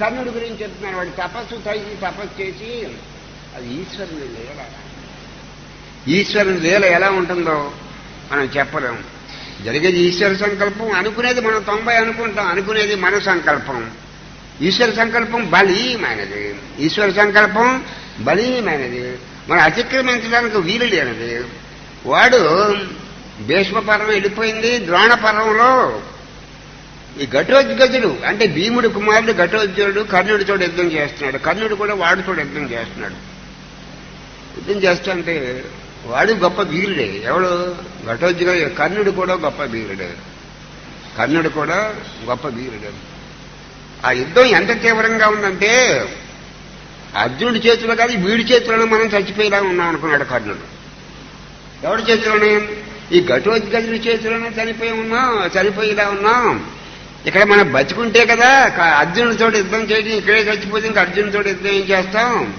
కర్ణుడి గురించి చెప్తున్నాను వాడు తపస్సు చేసి తపస్సు చేసి అది ఈశ్వరుని లీల. ఈశ్వరుని లీల ఎలా ఉంటుందో మనం చెప్పలేము జరిగేది ఈశ్వర సంకల్పం అనుకునేది మనం తొంభై అనుకుంటాం. అనుకునేది మన సంకల్పం. ఈశ్వర సంకల్పం బలీయమైనది ఈశ్వర సంకల్పం బలీయమైనది మనం అతిక్రమించడానికి వీలు లేనిది. వాడు భీష్మ పర్వం వెళ్ళిపోయింది ద్రోణ పర్వంలో ఈ ఘటోద్గజుడు అంటే భీముడు కుమారుడు ఘటోద్గజుడు కర్ణుడితో యుద్ధం చేస్తున్నాడు. కర్ణుడు కూడా వాడితో యుద్ధం చేస్తున్నాడు. యుద్ధం చేస్తుంటే వాడు గొప్ప వీరుడే. ఎవడు? ఘటోద్గజ కర్ణుడు కూడా గొప్ప వీరుడే. కర్ణుడు కూడా గొప్ప వీరుడే. ఆ యుద్ధం ఎంత తీవ్రంగా ఉందంటే అర్జునుడి చేతిలో కాదు వీడి చేతిలోనే మనం చచ్చిపోయేలా ఉన్నాం అనుకున్నాడు కర్ణుడు. ఎవడి చేతిలోనే? ఈ ఘటోద్గజుడి చేతిలోనే చనిపోయి ఉన్నాం చనిపోయేలా ఉన్నాం. ఇక్కడ మనం బతుకుంటే కదా క- అర్జునుడితో యుద్ధం చేయడం ఇక్కడే చచ్చిపోతే ఇంకా అర్జునుడితో యుద్ధం ఏం చేస్తాం?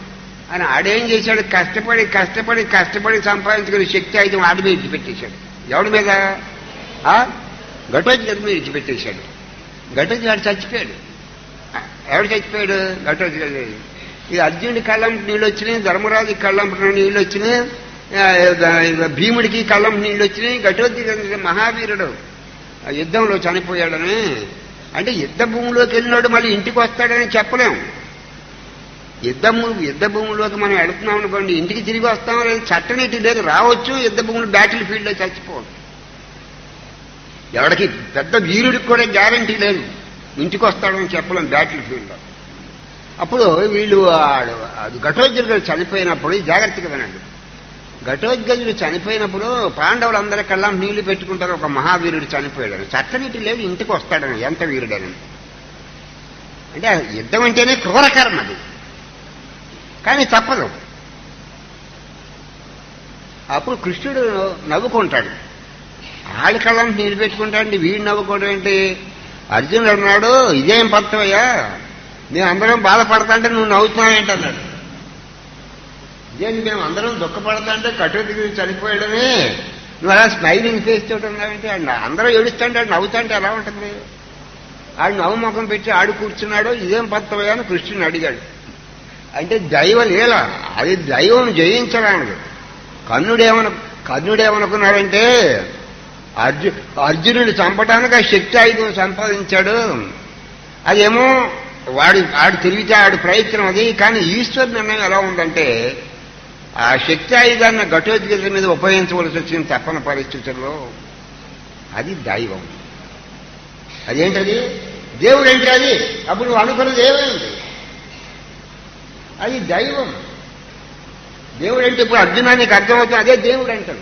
అని ఆడేం చేశాడు? కష్టపడి కష్టపడి కష్టపడి సంపాదించుకునే శక్తి అయితే ఆడి మీద ఇచ్చిపెట్టేశాడు. ఎవడి మీద? ఆ? గారి మీద ఇచ్చిపెట్టేశాడు. ఘటోద్గజుడు చచ్చిపోయాడు. ఎవడు చచ్చిపోయాడు? గటో ఇది అర్జునుడి కళ్ళం నీళ్ళు వచ్చినాయి ధర్మరాజు కళ్ళం నీళ్ళు వచ్చినాయి భీముడికి కళ్ళం నీళ్ళు వచ్చినాయి ఘటోజ్ మహావీరుడు. యుద్ధంలో చనిపోయాడని. అంటే యుద్ధ భూమిలోకి వెళ్ళినాడు మళ్ళీ ఇంటికి వస్తాడని చెప్పలేం. యుద్ధ యుద్ధ భూమిలోకి మనం వెళుతున్నాం అనుకోండి ఇంటికి తిరిగి వస్తాం లేదు? చట్టనీటి లేదు రావచ్చు యుద్ధ భూములు బ్యాటిల్ ఫీల్డ్లో చచ్చిపోవచ్చు. ఎవడికి పెద్ద వీరుడికి కూడా గ్యారంటీ లేదు. ఇంటికి వస్తాడని చెప్పలేం బ్యాటిల్ ఫీల్డ్లో. అప్పుడు వీళ్ళు ఆడు అది ఘటోద్గజుడు చనిపోయినప్పుడు జాగ్రత్తగా వినండి. ఘటోద్గజుడు చనిపోయినప్పుడు పాండవులందరి కళ్ళం నీళ్ళు పెట్టుకుంటారు. ఒక మహావీరుడు చనిపోయాడని చట్టనీటి లేదు ఇంటికి వస్తాడని. ఎంత వీరుడని? అంటే యుద్ధం అంటేనే క్రూరకరం అది. కానీ తప్పదు. అప్పుడు కృష్ణుడు నవ్వుకుంటాడు. ఆడి కళ్ళం నీళ్ళు పెట్టుకుంటాడు వీడు నవ్వుకోవడం ఏంటి అర్జునుడు అన్నాడు ఇదేం పడతావయ్యా మేము అందరం బాధపడతా అంటే నువ్వు నవ్వుతున్నావు దేనికి మేము అందరం దుఃఖపడతాంటే కటోతి చనిపోయడమే. నువ్వు అలా స్మైలింగ్ ఫేస్ తోటి ఉన్నావంటే అందరూ ఏడుస్తాంటే ఆడు నవ్వుతాంటే ఎలా ఉంటుంది? ఆడు నవ్వు ముఖం పెట్టి ఆడు కూర్చున్నాడు ఇదేం పత్తమయ్యా అని కృష్ణుని అడిగాడు. అంటే దైవ లీల అది దైవం జయించడానికి. కర్ణుడేమన కర్ణుడేమనుకున్నాడంటే అర్జు అర్జునుడు చంపడానికి ఆ శక్తి ఆయుధం సంపాదించాడు. అదేమో వాడి ఆడు తిరిగితే ఆడు ప్రయత్నం అది కానీ ఈశ్వర్ నిర్ణయం ఎలా ఉందంటే ఆ శక్తి ఆయుధాన్ని ఘటోద్గత మీద ఉపయోగించవలసి వచ్చిన తప్పని పరిస్థితుల్లో. అది దైవం. అదేంటది? దేవుడు ఏంటి అది? అప్పుడు నువ్వు అనుకున్నది ఏమైంది? అది దైవం. దేవుడు అంటే ఇప్పుడు అర్జునానికి అర్థమవుతుంది అదే దేవుడు అంటాడు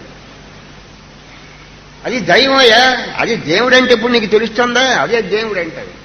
అది దైవమయ్యా? అది దేవుడు అంటే ఇప్పుడు నీకు తెలుస్తుందా? అదే దేవుడు అంటాడు